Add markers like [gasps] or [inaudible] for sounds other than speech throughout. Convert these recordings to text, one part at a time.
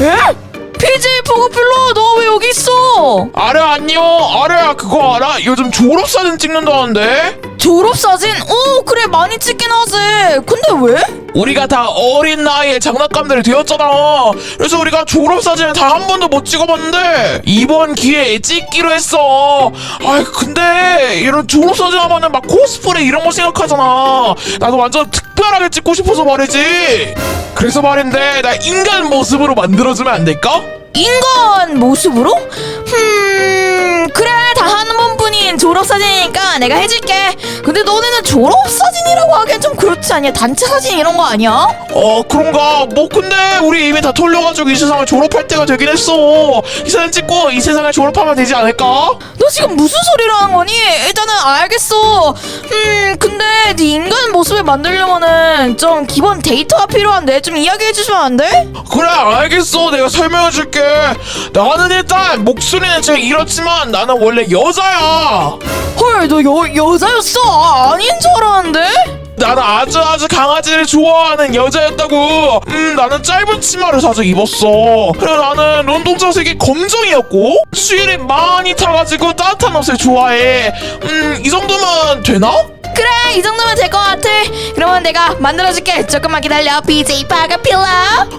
에? PJ 포고필러 너 왜 여기 있어? 아래 안녕 아래야 그거 알아? 요즘 졸업사진 찍는다는데? 졸업사진? 오 그래 많이 찍긴 하지 근데 왜? 우리가 다 어린 나이에 장난감들이 되었잖아 그래서 우리가 졸업사진을 다 한 번도 못 찍어봤는데 이번 기회에 찍기로 했어 아 근데 이런 졸업사진 하면은 막 코스프레 이런 거 생각하잖아 나도 완전 특별하게 찍고 싶어서 말이지 그래서 말인데 나 인간 모습으로 만들어주면 안 될까? 인간 모습으로? 졸업사진이니까 내가 해줄게 근데 너네는 졸업사진이라고 하기엔 좀 그렇지 않냐 단체 사진 이런 거 아니야? 어 그런가 뭐 근데 우리 이미 다 털려가지고 이 세상을 졸업할 때가 되긴 했어 이 사진 찍고 이 세상을 졸업하면 되지 않을까? 너 지금 무슨 소리를 하는 거니? 일단은 알겠어. 음, 근데 네 인간 모습을 만들려면은 좀 기본 데이터가 필요한데 좀 이야기해 주시면 안 돼? 그래 알겠어 내가 설명해줄게 나는 일단 목소리는 제가 이렇지만 나는 원래 여자야 헐, 너 여, 여자였어? 아, 아닌 줄 알았는데? 나는 아주 아주 강아지를 좋아하는 여자였다고 음 나는 짧은 치마를 자주 입었어 그래 나는 런동 자색이 검정이었고 수위를 많이 타가지고 따뜻한 옷을 좋아해 음 이 정도면 되나? 그래, 이 정도면 될 것 같아. 그러면 내가 만들어줄게. 조금만 기다려. BJ 파가필러.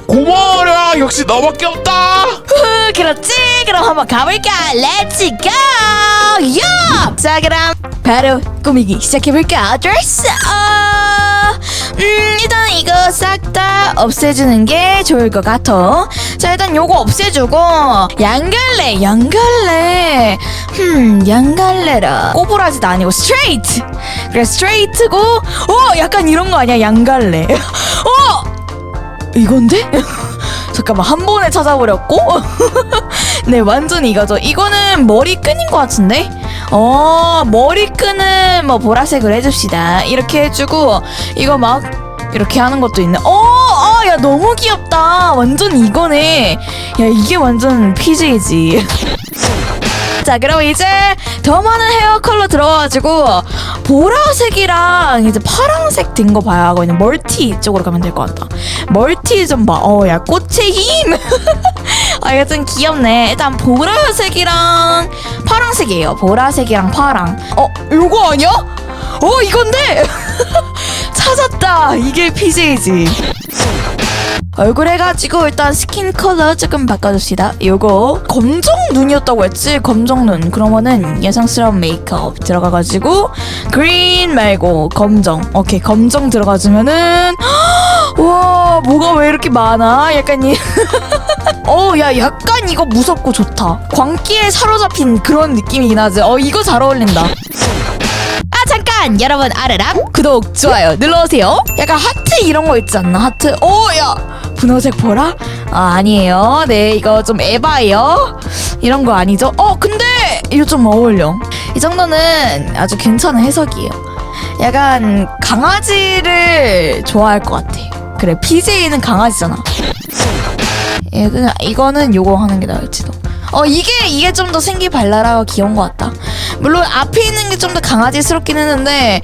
고마워라 역시 너밖에 없다 후, 그렇지. 그럼 한번 가볼까? 렛츠 고! 야! 자, 그럼 바로 꾸미기 시작해볼까? 드레스 업! 음, 일단 이거 싹 다 없애주는 게 좋을 것 같아. 자, 일단 요거 없애주고 양갈래, 양갈래. 음, 양갈래라. 꼬부라지도 아니고 스트레이트. 그래, 스트레이트고 어, 약간 이런 거 아니야? 양갈래. 어! 이건데? [laughs] 잠깐만 한 번에 찾아버렸고 [laughs] 네 완전 이거죠 이거는 머리 끈인 것 같은데 어 머리끈은 뭐 보라색으로 해줍시다. 이렇게 해주고 이거 막 이렇게 하는 것도 있네. 어야 너무 귀엽다. 완전 이거네. 야 이게 완전 PJ지 [laughs] 자 그럼 이제 더 많은 헤어 컬러 들어가가지고 보라색이랑 이제 파랑색 된 거 봐야 하고 있는 멀티 쪽으로 가면 될 것 같다. 멀티 좀 봐 어 야 꽃의 힘 [laughs] 아 이거 좀 귀엽네 일단 보라색이랑 파랑색이에요 보라색이랑 파랑 어 요거 아니야? 어 이건데 [laughs] 찾았다 이게 PJ지 얼굴 해가지고 일단 스킨 컬러 조금 바꿔줍시다. 요거 검정 눈이었다고 했지? 검정 눈. 그러면은 여성스러운 메이크업 들어가가지고 그린 말고 검정. 오케이 검정 들어가주면은 [gasps] 와 뭐가 왜 이렇게 많아? 약간 이 [laughs] 어, 야, 약간 이거 무섭고 좋다. 광기에 사로잡힌 그런 느낌이긴 하지. 어, 이거 잘 어울린다. 아 잠깐! 여러분 아르랑 구독 좋아요 눌러주세요. 약간 하트 이런 거 있지 않나? 하트? 오야! 분홍색 보라? 아 아니에요. 네 이거 좀 에바예요. 이런 거 아니죠? 어 근데 이거 좀 어울려. 이 정도는 아주 괜찮은 해석이에요. 약간 강아지를 좋아할 것 같아 그래 PJ는 강아지잖아 예, 그냥 이거는 요거 하는 게 나을지도. 어 이게 이게 좀 더 생기 발랄하고 귀여운 것 같다. 물론 앞에 있는 게 좀 더 강아지스럽긴 했는데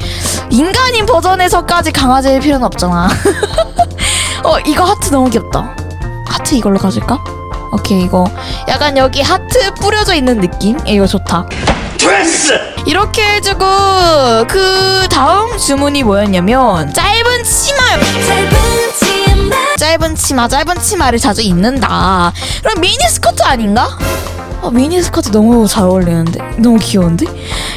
인간인 버전에서까지 강아지일 필요는 없잖아. [laughs] 어 이거 하트 너무 귀엽다. 하트 이걸로 가질까? 오케이 이거 약간 여기 하트 뿌려져 있는 느낌? 예, 이거 좋다. 이렇게 해주고 그 다음 주문이 뭐였냐면 짧은 치마요. 짧은 치마, 짧은 치마를 자주 입는다. 그럼 미니 스커트 아닌가? 어, 미니 스커트 너무 잘 어울리는데? 너무 귀여운데?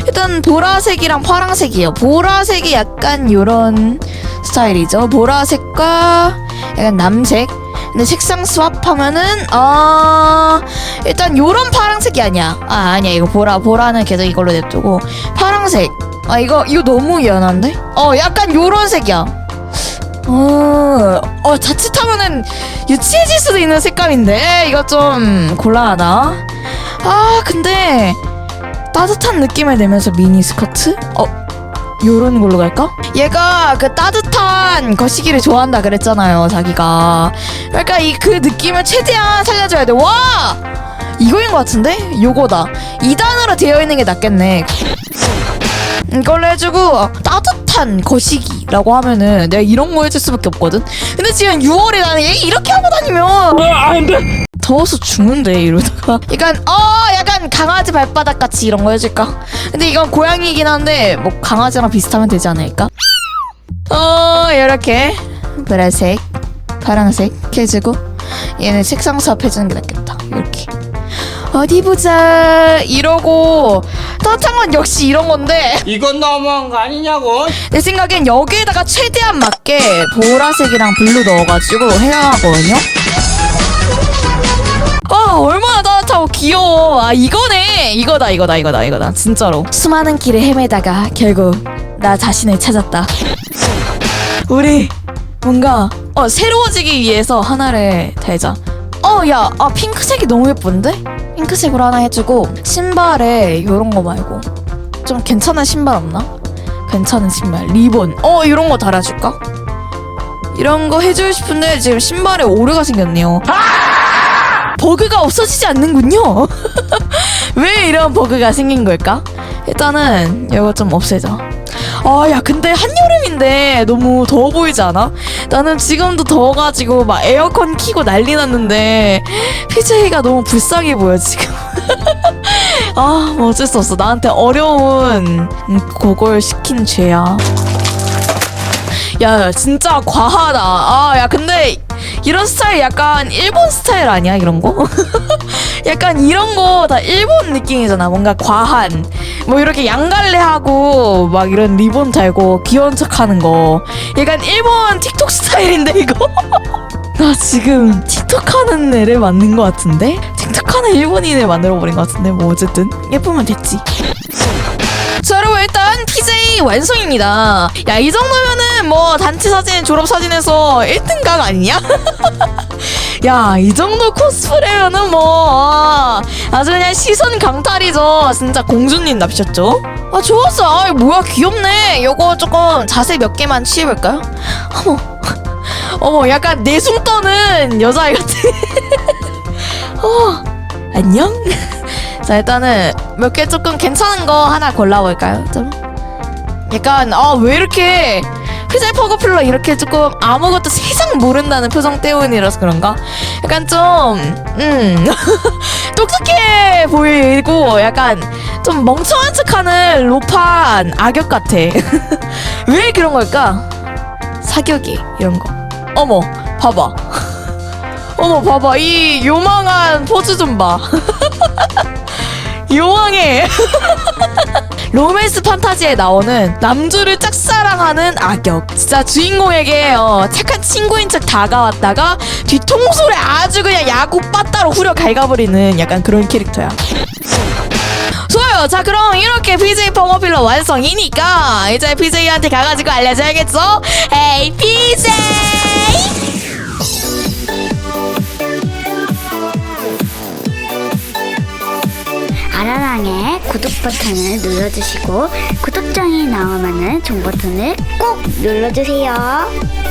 일단 보라색이랑 파랑색이에요. 보라색이 약간 요런 스타일이죠. 보라색과 약간 남색. 근데 색상 스왑하면은 아 일단 요런 파랑색이 아니야. 아 아니야 이거 보라 보라는 계속 이걸로 냅두고 파랑색. 아 이거 이거 너무 연한데? 어 약간 요런 색이야. 어, 어 자칫하면은 유치해질 수도 있는 색감인데 이거 좀 곤란하다. 아 근데 따뜻한 느낌을 내면서 미니 스커트? 어 요런 걸로 갈까? 얘가 그 따뜻한 거시기를 좋아한다 그랬잖아요 자기가. 그러니까 이 그 느낌을 최대한 살려줘야 돼. 와 이거인 것 같은데? 요거다. 2단으로 되어 있는 게 낫겠네. 이걸로 해주고 따뜻 한 거시기라고 하면은 내가 이런 거 해줄 수밖에 없거든. 근데 지금 6월에 나는 얘 이렇게 하고 다니면 더워서 죽는데 이러다가 [laughs] 약간 어 약간 강아지 발바닥 같이 이런 거 해줄까? 근데 이건 고양이긴 한데 뭐 강아지랑 비슷하면 되지 않을까? 어 이렇게 보라색, 파란색 해주고 얘는 색상 수합해주는 게 낫겠다. 이렇게 어디 보자 이러고 건 역시 이런 건데 이건 너무한 거 아니냐고? 내 생각엔 여기에다가 최대한 맞게 보라색이랑 블루 넣어가지고 해야 하거든요. 아 얼마나 따뜻하고 귀여워. 아 이거네. 이거다 이거다 이거다 이거다 진짜로. 수많은 길을 헤매다가 결국 나 자신을 찾았다. 우리 뭔가 어 새로워지기 위해서 하나를 달자. 어야 아 핑크색이 너무 예쁜데? 핑크색으로 하나 해주고 신발에 이런 거 말고 좀 괜찮은 신발 없나? 괜찮은 신발 리본 어 이런 거 달아줄까? 이런 거 해주고 싶은데 지금 신발에 오류가 생겼네요 버그가 없어지지 않는군요 [laughs] 왜 이런 버그가 생긴 걸까? 일단은 이거 좀 없애자 아 야 근데 한여름인데 너무 더워 보이지 않아? 나는 지금도 더워가지고 막 에어컨 키고 난리 났는데 PJ가 너무 불쌍해 보여 지금 [laughs] 아, 뭐 어쩔 수 없어. 나한테 어려운 음, 그걸 시킨 죄야. 야, 진짜 과하다. 아, 야, 근데 이런 스타일 약간 일본 스타일 아니야? 이런 거? [laughs] 약간 이런 거 다 일본 느낌이잖아. 뭔가 과한. 뭐 이렇게 양갈래하고 막 이런 리본 달고 귀여운 척 하는 거. 약간 일본 틱톡 스타일인데, 이거? [laughs] 나 지금 틱톡 하는 애를 만든 것 같은데? 틱톡 하는 일본인을 만들어버린 것 같은데? 뭐 어쨌든 예쁘면 됐지. 자 여러분 일단 PJ 완성입니다. 야 이 정도면은 뭐 단체 사진 졸업 사진에서 1등각 아니냐? [laughs] 야 이 정도 코스프레면은 뭐 아주 그냥 시선 강탈이죠. 진짜 공주님 납셨죠? 아 좋았어. 아 뭐야 귀엽네. 요거 조금 자세 몇 개만 취해볼까요? 어머 [laughs] 어머 약간 내숭 떠는 여자애 같아. [laughs] 어 안녕. [laughs] 자 일단은 몇 개 조금 괜찮은 거 하나 골라볼까요? 좀 약간 아 왜 이렇게 피자 퍼거필러 이렇게 조금 아무것도 세상 모른다는 표정 때문이라서 그런가? 약간 좀 음 [laughs] 똑똑해 보이고 약간 좀 멍청한 척하는 로판 악역 같아. [laughs] 왜 그런 걸까? 사격이 이런 거. 어머 봐봐. [laughs] 어머 봐봐 이 요망한 포즈 좀 봐. 요망해. 로맨스 판타지에 나오는 남주를 짝 사랑하는 악역. 진짜 주인공에게 어, 착한 친구인 척 다가왔다가 뒤통수를 아주 그냥 야구 빠따로 후려 갈가버리는 약간 그런 캐릭터야. 좋아요. 자, 그럼 이렇게 PJ 펑어필러 완성이니까 이제 PJ한테 가가지고 알려줘야겠죠? 에이, PJ! 구독 버튼을 눌러주시고 구독장이 나오면은 종 버튼을 꼭 눌러주세요.